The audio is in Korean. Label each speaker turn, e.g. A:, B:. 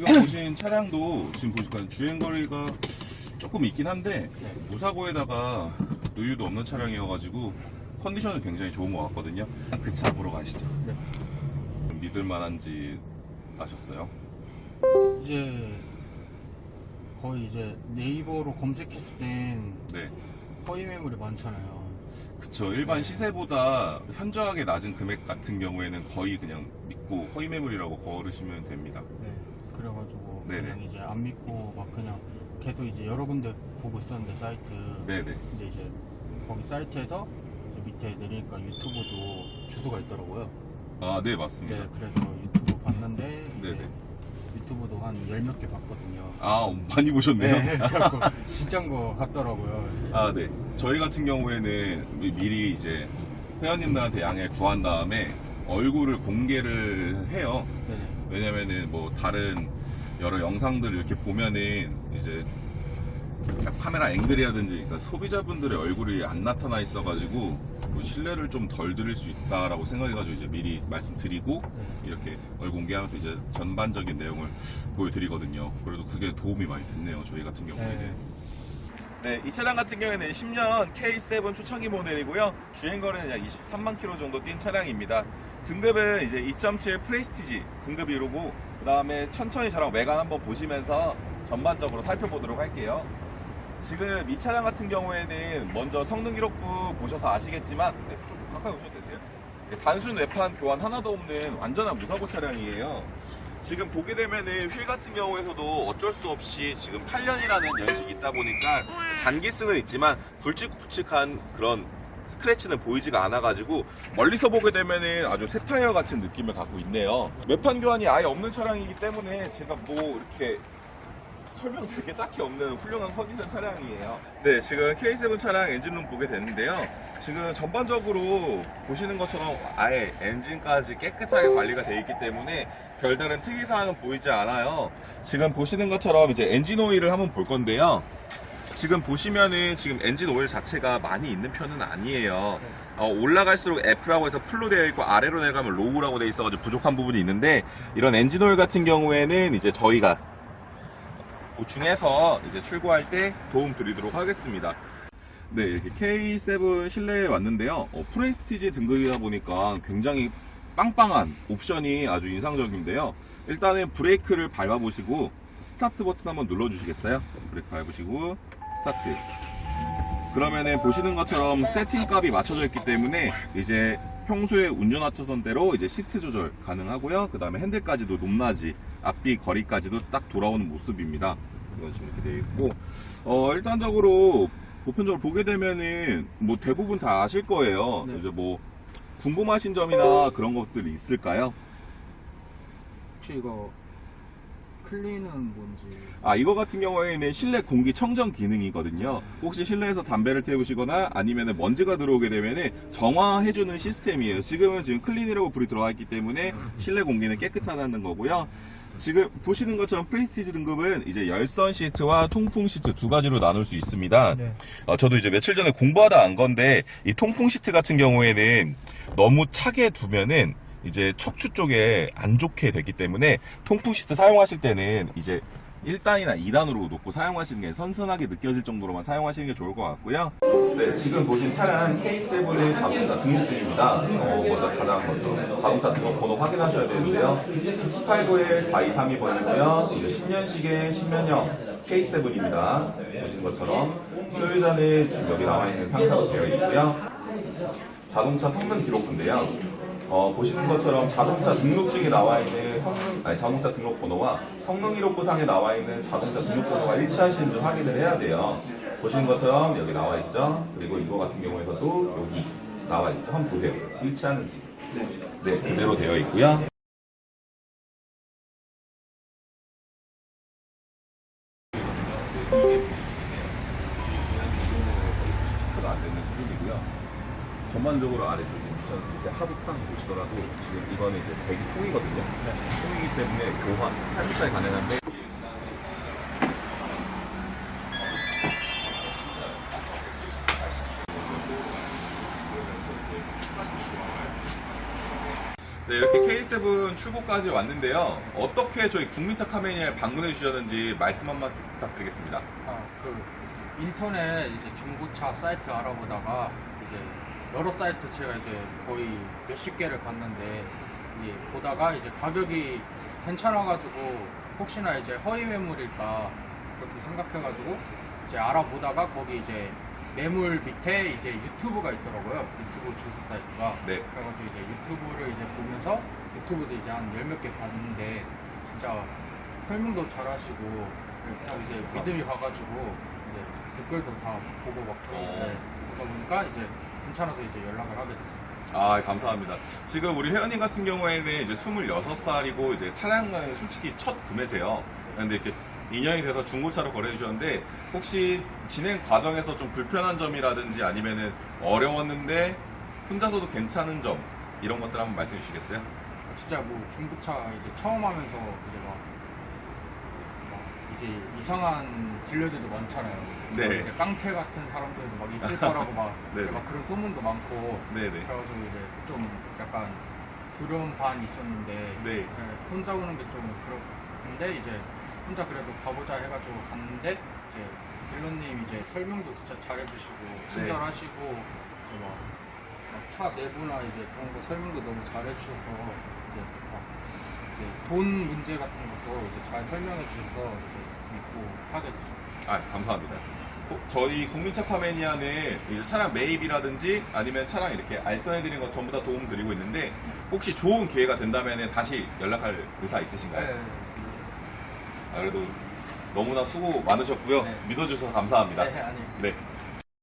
A: 지금 보신 차량도 지금 보니까 주행 거리가 조금 있긴 한데
B: 네.
A: 무사고에다가 노유도 없는 차량이어가지고 컨디션은 굉장히 좋은 것 같거든요. 그 차 보러 가시죠.
B: 네.
A: 믿을 만한지 아셨어요?
B: 이제 거의 이제 네이버로 검색했을 땐
A: 네.
B: 허위 매물이 많잖아요.
A: 그쵸. 일반 시세보다 현저하게 낮은 금액 같은 경우에는 거의 그냥 믿고 허위 매물이라고 걸으시면 됩니다.
B: 네. 그래가지고
A: 네네.
B: 그냥 이제 안 믿고 막 그냥 계속 이제 여러 군데 보고 있었는데 사이트.
A: 네네.
B: 근데 이제 거기 사이트에서 이제 밑에 내리니까 유튜브도 주소가 있더라고요.
A: 아, 네, 맞습니다.
B: 네, 그래서 유튜브 봤는데 이제
A: 네네.
B: 유튜브도 한 열 몇 개 봤거든요.
A: 아, 많이 보셨네요.
B: 네, 그래갖고 진짜인 거 같더라고요.
A: 아, 네. 저희 같은 경우에는 미- 미리 이제 회원님들한테 양해를 구한 다음에 얼굴을 공개를 해요.
B: 네네.
A: 왜냐면은 뭐 다른 여러 영상들을 이렇게 보면은 이제 카메라 앵글이라든지 그러니까 소비자분들의 얼굴이 안 나타나 있어가지고 뭐 신뢰를 좀 덜 드릴 수 있다라고 생각해가지고 이제 미리 말씀드리고
B: 네.
A: 이렇게 얼굴 공개하면서 이제 전반적인 내용을 보여드리거든요. 그래도 그게 도움이 많이 됐네요. 저희 같은 경우에는.
B: 네.
A: 네, 이 차량 같은 경우에는 10년 K7 초창기 모델이고요. 주행 거리는 약 23만 킬로 정도 뛴 차량입니다. 등급은 이제 2.7 프레스티지 등급이 이루고 그 다음에 천천히 저랑 외관 한번 보시면서 전반적으로 살펴보도록 할게요. 지금 이 차량 같은 경우에는 먼저 성능 기록부 보셔서 아시겠지만 네, 좀 가까이 오셔도 되세요. 네, 단순 외판 교환 하나도 없는 완전한 무사고 차량이에요. 지금 보게 되면은 휠 같은 경우에서도 어쩔 수 없이 지금 8년이라는 연식이 있다 보니까 잔기스는 있지만 굵직굵직한 그런 스크래치는 보이지가 않아가지고 멀리서 보게 되면은 아주 새 타이어 같은 느낌을 갖고 있네요. 외판 교환이 아예 없는 차량이기 때문에 제가 뭐 이렇게 설명드릴 게 딱히 없는 훌륭한 컨디션 차량이에요. 네, 지금 K7 차량 엔진룸 보게 됐는데요. 지금 전반적으로 보시는 것처럼 아예 엔진까지 깨끗하게 관리가 되어 있기 때문에 별다른 특이사항은 보이지 않아요. 지금 보시는 것처럼 이제 엔진 오일을 한번 볼 건데요. 지금 보시면은 지금 엔진 오일 자체가 많이 있는 편은 아니에요. 어, 올라갈수록 F라고 해서 풀로 되어 있고 아래로 내려가면 로우라고 되어 있어가지고 부족한 부분이 있는데 이런 엔진 오일 같은 경우에는 이제 저희가 보충해서 이제 출고할 때 도움 드리도록 하겠습니다. 네, 이렇게 K7 실내에 왔는데요. 어, 프레스티지 등급이다 보니까 굉장히 빵빵한 옵션이 아주 인상적인데요. 일단은 브레이크를 밟아보시고 스타트 버튼 한번 눌러주시겠어요? 브레이크 밟으시고 스타트. 그러면은 보시는 것처럼 세팅 값이 맞춰져 있기 때문에 이제 평소에 운전하셨던 대로 이제 시트 조절 가능하고요. 그 다음에 핸들까지도 높낮이, 앞뒤 거리까지도 딱 돌아오는 모습입니다. 이건 지금 이렇게 되어 있고, 어, 일단적으로 보편적으로 보게 되면은 뭐 대부분 다 아실 거예요.
B: 네.
A: 이제 뭐 궁금하신 점이나 그런 것들이 있을까요?
B: 혹시 이거 클린은 뭔지
A: 아, 이거 같은 경우에는 실내 공기 청정 기능이거든요. 혹시 실내에서 담배를 태우시거나 아니면 먼지가 들어오게 되면은 정화해주는 시스템이에요. 지금은 지금 클린이라고 불이 들어가 있기 때문에 실내 공기는 깨끗하다는 거고요. 지금 보시는 것처럼 프레스티지 등급은 이제 열선 시트와 통풍 시트 두 가지로 나눌 수 있습니다.
B: 네.
A: 어, 저도 이제 며칠 전에 공부하다 안 건데 이 통풍 시트 같은 경우에는 너무 차게 두면은 이제 척추 쪽에 안 좋게 되기 때문에 통풍 시트 사용하실 때는 이제 1단이나 2단으로 놓고 사용하시는 게 선선하게 느껴질 정도로만 사용하시는 게 좋을 것 같고요. 네, 지금 보신 차량 K7의 자동차 등록증입니다. 어, 먼저 가장 먼저 자동차 등록 번호 확인하셔야 되는데요. 18도에 4232번이고요. 이제 10년식의 10년형 K7입니다. 보시는 것처럼 소유자는 지금 여기 나와 있는 상사로 되어 있고요. 자동차 성능 기록부인데요. 어, 보시는 것처럼 자동차 등록증에 나와 있는 성능, 아니, 자동차 등록 번호와 성능 기록부상에 나와 있는 자동차 등록 번호가 일치하시는지 확인을 해야 돼요. 보시는 것처럼 여기 나와 있죠. 그리고 이거 같은 경우에서도 여기 나와 있죠. 한번 보세요. 일치하는지. 네, 그대로 되어 있고요. 가안 되는 수준이고요. 전반적으로 아래쪽에 미션 이렇게 하부판 보시더라도 지금 이거는 이제 배기 통이거든요. 통이기 때문에 교환, 탈부차에 가능한데 네, 이렇게 K7 출고까지 왔는데요. 어떻게 저희 국민차 카메니에 방문해 주셨는지 말씀 한 말씀 부탁드리겠습니다.
B: 아, 그 인터넷 이제 중고차 사이트 알아보다가 이제 여러 사이트 제가 이제 거의 몇십 개를 봤는데 이게 보다가 이제 가격이 괜찮아가지고 혹시나 이제 허위 매물일까 그렇게 생각해가지고 이제 알아보다가 거기 이제 매물 밑에 이제 유튜브가 있더라고요. 유튜브 주소 사이트가.
A: 네.
B: 그래가지고 이제 유튜브를 이제 보면서 유튜브도 이제 한 열 몇 개 봤는데 진짜 설명도 잘하시고 딱 이제 믿음이 가가지고 이제 댓글도 다 보고 막 그러는데 그러다 보니까 이제 괜찮아서 이제 연락을 하게 됐어요.
A: 아, 감사합니다. 지금 우리 회원님 같은 경우에는 이제 26살이고 이제 차량은 솔직히 첫 구매세요. 근데 이렇게 2년이 돼서 중고차로 거래해 주셨는데 혹시 진행 과정에서 좀 불편한 점이라든지 아니면은 어려웠는데 혼자서도 괜찮은 점 이런 것들 한번 말씀해 주시겠어요?
B: 진짜 뭐 중고차 이제 처음 하면서 이제 막, 막 이제 이상한 딜러들도 많잖아요.
A: 네.
B: 이제 깡패 같은 사람들도 막 있을 거라고 막
A: 네네.
B: 이제 막 그런 소문도 많고
A: 네네.
B: 그래가지고 이제 좀 약간 두려운 반이 있었는데
A: 네.
B: 네, 혼자 오는 게 좀 그런데 이제 혼자 그래도 가보자 해가지고 갔는데 이제 딜러님 이제 설명도 진짜 잘해주시고 친절하시고 이제 막 차 내부나 이제 그런 거 설명도 너무 잘해주셔서 이제 막 이제 돈 문제 같은 것도 이제 잘 설명해 주셔서 이제 믿고 하게 됐어요.
A: 아, 감사합니다. 어, 저희 국민차 카메니아는 이제 차량 매입이라든지 아니면 차량 이렇게 알선해드리는 것 전부 다 도움 드리고 있는데 혹시 좋은 기회가 된다면 다시 연락할 의사 있으신가요? 아, 그래도 너무나 수고 많으셨고요.
B: 네.
A: 믿어주셔서 감사합니다.
B: 네, 아니
A: 네.